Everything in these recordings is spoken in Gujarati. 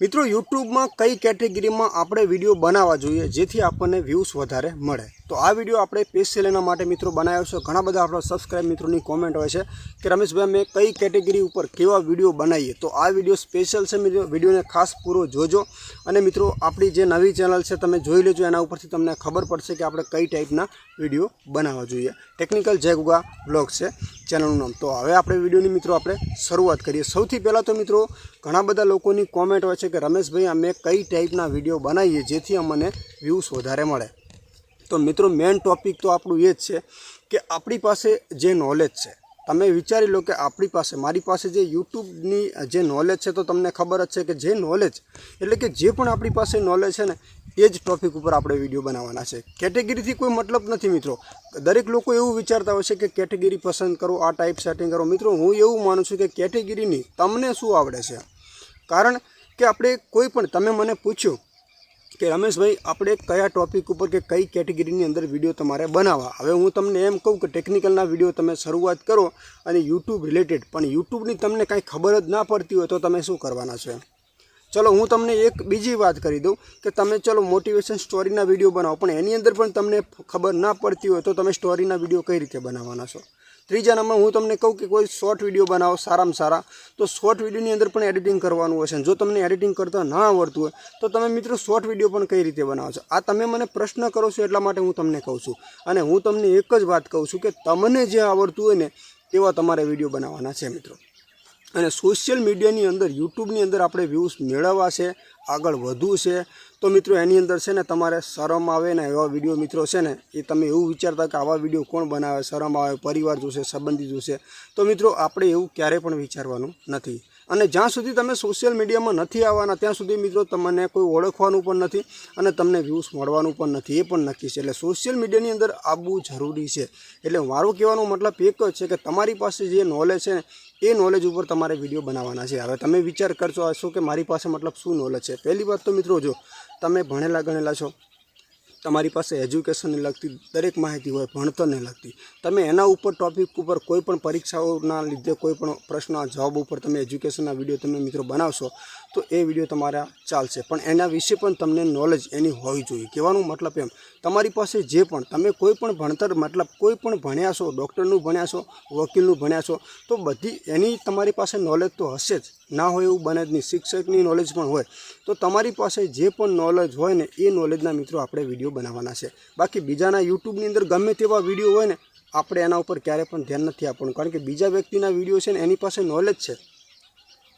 મિત્રો યુટ્યુબમાં કઈ કેટેગરીમાં આપણે વીડિયો બનાવવા જોઈએ જેથી આપણને વ્યૂઝ વધારે મળે? તો આ વીડિયો આપણે સ્પેશિયલ એના માટે મિત્રો બનાવ્યો છે. ઘણા બધા આપણા સબસ્ક્રાઇબ મિત્રોની કોમેન્ટ હોય છે કે રમેશભાઈ મેં કઈ કેટેગરી ઉપર કેવા વીડિયો બનાવીએ? તો આ વીડિયો સ્પેશિયલ છે મિત્રો. વિડીયોને ખાસ પૂરો જોજો. અને મિત્રો, આપણી જે નવી ચેનલ છે, તમે જોઈ લેજો. એના ઉપરથી તમને ખબર પડશે કે આપણે કઈ ટાઈપના વીડિયો બનાવવા જોઈએ. ટેકનિકલ જેગુગા બ્લોગ છે ચેનલનું નામ. તો હવે આપણે વિડીયોની મિત્રો આપણે શરૂઆત કરીએ. સૌથી પહેલાં તો મિત્રો, ઘણા બધા લોકોની કોમેન્ટ હોય છે કે રમેશભાઈ, અમે કઈ ટાઈપના વીડિયો બનાવીએ જેથી અમને વ્યૂઝ વધારે મળે? તો મિત્રો મેઇન ટોપિક તો આપણું એ જ છે કે આપણી પાસે જે નોલેજ છે. તમે વિચારી લો કે આપણી પાસે, મારી પાસે જે યુટ્યુબની જે નોલેજ છે, તો તમને ખબર જ છે કે જે નોલેજ એટલે કે જે પણ આપણી પાસે નોલેજ છે ને, એ જ ટોપિક ઉપર આપણે વીડિયો બનાવવાના છે. કેટેગરીથી કોઈ મતલબ નથી મિત્રો. દરેક લોકો એવું વિચારતા હોય છે કે કેટેગરી પસંદ કરો, આ ટાઈપ સેટિંગ કરો. મિત્રો, હું એવું માનું છું કે કેટેગરીની તમને શું આવડે છે? કારણ કે આપણે કોઈ પણ, તમે મને પૂછ્યું કે રમેશભાઈ, આપણે કયા ટોપિક ઉપર કે કઈ કેટેગરીની અંદર વીડિયો તમારે બનાવવા? હવે હું તમને એમ કહું કે ટેકનિકલના વીડિયો તમે શરૂઆત કરો અને યુટ્યુબ રિલેટેડ પણ યુટ્યુબની તમને કાંઈ ખબર જ ના પડતી હોય તો તમે શું કરવાના છો ચલો, હું તમને એક બીજી વાત કરી દઉં કે તમે ચલો મોટિવેશન સ્ટોરીના વીડિયો બનાવો. પણ એની અંદર પણ તમને ખબર ના પડતી હોય તો તમે સ્ટોરીના વીડિયો કઈ રીતે બનાવવાના છો? ત્રીજા નંબર હું તમને કહું કે કોઈ શોર્ટ વીડિયો બનાવો સારામાં સારા, તો શોર્ટ વિડીયોની અંદર પણ એડિટિંગ કરવાનું અને જો તમને એડિટિંગ કરતાં ના આવડતું હોય, તો તમે મિત્રો શોર્ટ વીડિયો પણ કઈ રીતે બનાવો છો? આ તમે મને પ્રશ્ન કરો છો એટલા માટે હું તમને કહું છું. અને હું તમને એક જ વાત કહું છું કે તમને જે આવડતું હોય ને એવા તમારે વીડિયો બનાવવાના છે મિત્રો. અને સોશિયલ મીડિયાની અંદર, યુટ્યુબની અંદર આપણે વ્યૂઝ મેળવવા છે, આગળ વધવું છે. તો મિત્રો, એની અંદર છે ને તમારે શરમ આવે ને એવા વીડિયો મિત્રો છે ને, એ તમે એવું વિચારતા કે આવા વીડિયો કોણ બનાવે? શરમ આવે, પરિવાર જોશે, સંબંધી જોશે. તો મિત્રો, આપણે એવું ક્યારેય પણ વિચારવાનું નથી. અને જ્યાં સુધી તમે સોશિયલ મીડિયામાં નથી આવવાના, ત્યાં સુધી મિત્રો તમને કોઈ ઓળખવાનું પણ નથી અને તમને વ્યૂઝ મળવાનું પણ નથી, એ પણ નક્કી છે. એટલે સોશિયલ મીડિયાની અંદર આવવું જરૂરી છે. એટલે મારો કહેવાનો મતલબ એક જ છે કે તમારી પાસે જે નોલેજ છે, એ નોલેજ ઉપર તમારે વીડિયો બનાવવાના છે. હવે તમે વિચાર કરશો હશો કે મારી પાસે મતલબ શું નોલેજ છે? પહેલી વાત તો મિત્રો જો તમે ભણેલા ગણેલા છો તમારી પાસે એજ્યુકેશનને લગતી દરેક માહિતી હોય ભણતરને લગતી. તમે એના ઉપર ટોપિક ઉપર કોઈ પણ પરીક્ષાઓના લીધે કોઈ પણ પ્રશ્નના જવાબ ઉપર તમે એજ્યુકેશનના વીડિયો તમે મિત્રો બનાવશો તો એ વીડિયો તમારા ચાલશે. પણ એના વિશે પણ તમને નોલેજ એની હોવી જોઈએ. કહેવાનું મતલબ એમ, તમારી પાસે જે પણ, તમે કોઈ પણ ભણતર, મતલબ કોઈ પણ ભણ્યા છો ડૉક્ટરનું ભણ્યા છો, વકીલનું ભણ્યા છો, તો બધી, એની તમારી પાસે નોલેજ તો હશે જ. ના હોય એવું બને જ નહીં. શિક્ષકની નોલેજ પણ હોય. તો તમારી પાસે જે પણ નોલેજ હોય ને, એ નોલેજના મિત્રો આપણે વીડિયો બનાવવાના છે. બાકી બીજાના યુટ્યુબની અંદર ગમે તેવા વીડિયો હોય ને, આપણે એના ઉપર ક્યારે પણ ધ્યાન નથી આપવાનું. કારણ કે બીજા વ્યક્તિના વીડિયો છે ને, એની પાસે નોલેજ છે.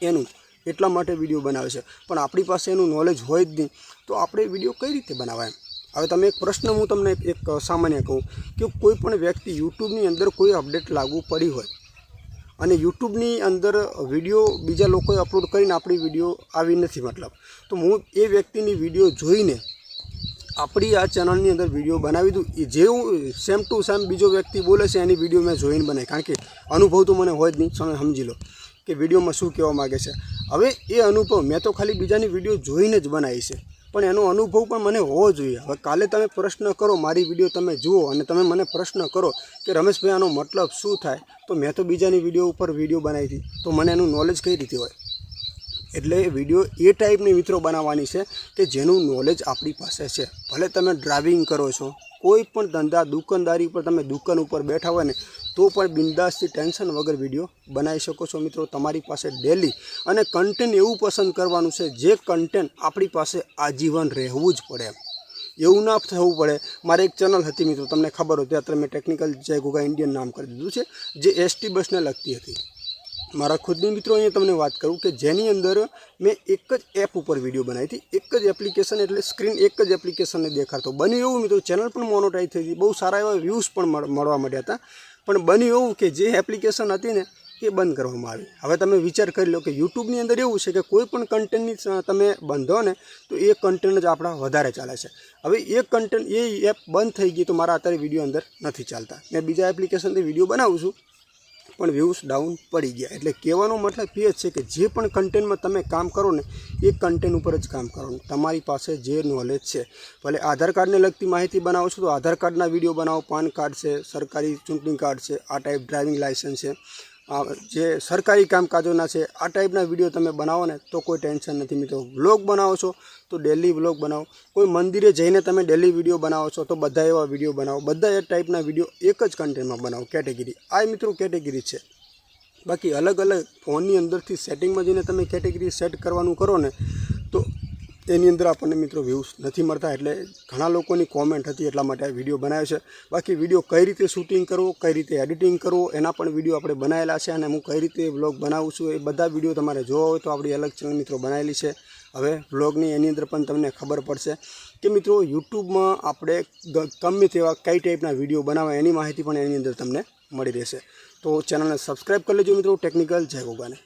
એનું એટલા માટે વીડિયો બનાવે છે. પણ આપણી પાસે એનું નોલેજ હોય જ નહીં. તો આપણે વીડિયો કઈ રીતે બનાવાય હવે તમે એક પ્રશ્ન હું તમને એક- સામાન્ય કહું કે કોઈ પણ વ્યક્તિ યુટ્યુબની અંદર કોઈ અપડેટ લાગુ પડી હોય અને યુટ્યુબની અંદર વીડિયો બીજા લોકોએ અપલોડ કરીને આપણી વીડિયો આવી નથી મતલબ. તો હું એ વ્યક્તિની વીડિયો જોઈને આપણી આ ચેનલની અંદર વીડિયો બનાવી દઉં. એ જેવું સેમ ટુ સેમ બીજો વ્યક્તિ બોલે છે, એની વીડિયો મેં જોઈને બનાવી. કારણ કે અનુભવ તો મને હોય જ નહીં તમે સમજી લો. કે વિડીયોમાં શું કહેવા માગે છે. હવે એ અનુભવ મેં તો ખાલી બીજાની વીડિયો જોઈને જ બનાવી છે. પણ એનો અનુભવ પણ મને હોવો જોઈએ. હવે કાલે તમે પ્રશ્ન કરો, મારી વીડિયો તમે જુઓ અને તમે મને પ્રશ્ન કરો કે રમેશભાઈ, આનો મતલબ શું થાય? તો મેં તો બીજાની વીડિયો ઉપર વીડિયો બનાવી હતી. તો મને એનું નોલેજ કઈ રીતે હોય? એટલે વીડિયો એ ટાઈપની મિત્રો બનાવવાની છે કે જેનું નોલેજ આપણી પાસે છે. ભલે તમે ડ્રાઇવિંગ કરો છો કોઈ પણ ધંધા, દુકાનદારી ઉપર તમે દુકાન ઉપર બેઠા હોય ને, તો પણ બિંદાસથી ટેન્શન વગર વીડિયો બનાવી શકો છો. મિત્રો, તમારી પાસે ડેલી અને કન્ટેન્ટ એવું પસંદ કરવાનું છે, જે કન્ટેન્ટ આપણી પાસે આજીવન રહેવું જ પડે. એવું ના થવું પડે. મારે એક ચેનલ હતી મિત્રો, તમને ખબર હોય અત્યારે મેં ટેકનિકલ જય ગોગા ઇન્ડિયન નામ કરી દીધું છે, જે એસટી બસને લગતી હતી. મારા ખુદની મિત્રો અહીંયા તમને વાત કરું કે જેની અંદર મેં એક જ એપ ઉપર વીડિયો બનાવી હતી. એક જ એપ્લિકેશન એટલે સ્ક્રીન એક જ એપ્લિકેશનને દેખાડતો. બન્યું એવું મિત્રો ચેનલ પણ મોનોટાઈઝ થઈ હતી બહુ સારા એવા વ્યૂઝ પણ મળવા માંડ્યા હતા. પણ બન્યું એવું કે જે એપ્લિકેશન હતી ને, એ બંધ કરવામાં આવી. હવે તમે વિચાર કરી લો કે યુટ્યુબની અંદર એવું છે કે કોઈ પણ કન્ટેન્ટની તમે બંધો ને, તો એ કન્ટેન્ટ જ આપણા વધારે ચાલે છે. હવે એ કન્ટેન્ટ એ એપ બંધ થઈ ગઈ તો મારા અત્યારે વીડિયો અંદર નથી ચાલતા. મેં બીજા એપ્લિકેશનથી વીડિયો બનાવું છું. પણ વ્યૂઝ ડાઉન પડી ગયા. એટલે કહેવાનો મતલબ એ છે કે જે પણ કન્ટેન્ટમાં તમે કામ કરો ને, એ કન્ટેન્ટ ઉપર જ કામ કરો. તમારી પાસે જે નોલેજ છે, ભલે આધાર કાર્ડને લગતી માહિતી બનાવો છો તો આધાર કાર્ડના વીડિયો બનાવો, પાન કાર્ડ છે, સરકારી ચૂંટણી કાર્ડ છે, આ ટાઈપ ડ્રાઇવિંગ લાઇસન્સ છે. જે સરકારી કામકાજોના છે, આ ટાઈપના વીડિયો તમે બનાવો ને, તો કોઈ ટેન્શન નથી મિત્રો. વ્લોગ બનાવો છો, તો ડેલી વ્લોગ બનાવો. કોઈ મંદિરે જઈને તમે ડેલી વીડિયો બનાવો છો, તો બધા એવા વીડિયો બનાવો. બધા એ ટાઈપના વીડિયો એક જ કન્ટેન્ટમાં બનાવો કેટેગરી આ મિત્રો કેટેગરી છે. બાકી અલગ અલગ ફોનની અંદરથી સેટિંગમાં જઈને તમે કેટેગરી સેટ કરવાનું કરો ને એની અંદર આપણને મિત્રો વ્યૂઝ નથી મળતા એટલે ઘણા લોકોની કોમેન્ટ હતી એટલા માટે વીડિયો બનાવ્યો છે. બાકી વીડિયો કઈ રીતે શૂટિંગ કરવો, કઈ રીતે એડિટિંગ કરવો, એના પણ વીડિયો આપણે બનાવેલા છે અને હું કઈ રીતે વ્લોગ બનાવું છું એ બધા વીડિયો તમારે જોવા હોય તો આપણી અલગ ચેનલ મિત્રો બનાવેલી છે. હવે વ્લોગની એની અંદર પણ તમને ખબર પડશે કે મિત્રો યુટ્યુબમાં આપણે ગમે તેવા કઈ ટાઈપના વીડિયો બનાવવા એની માહિતી પણ એની અંદર તમને મળી રહેશે. તો ચેનલને સબસ્ક્રાઈબ કરી લેજો મિત્રો ટેકનિકલ જય ગોગાને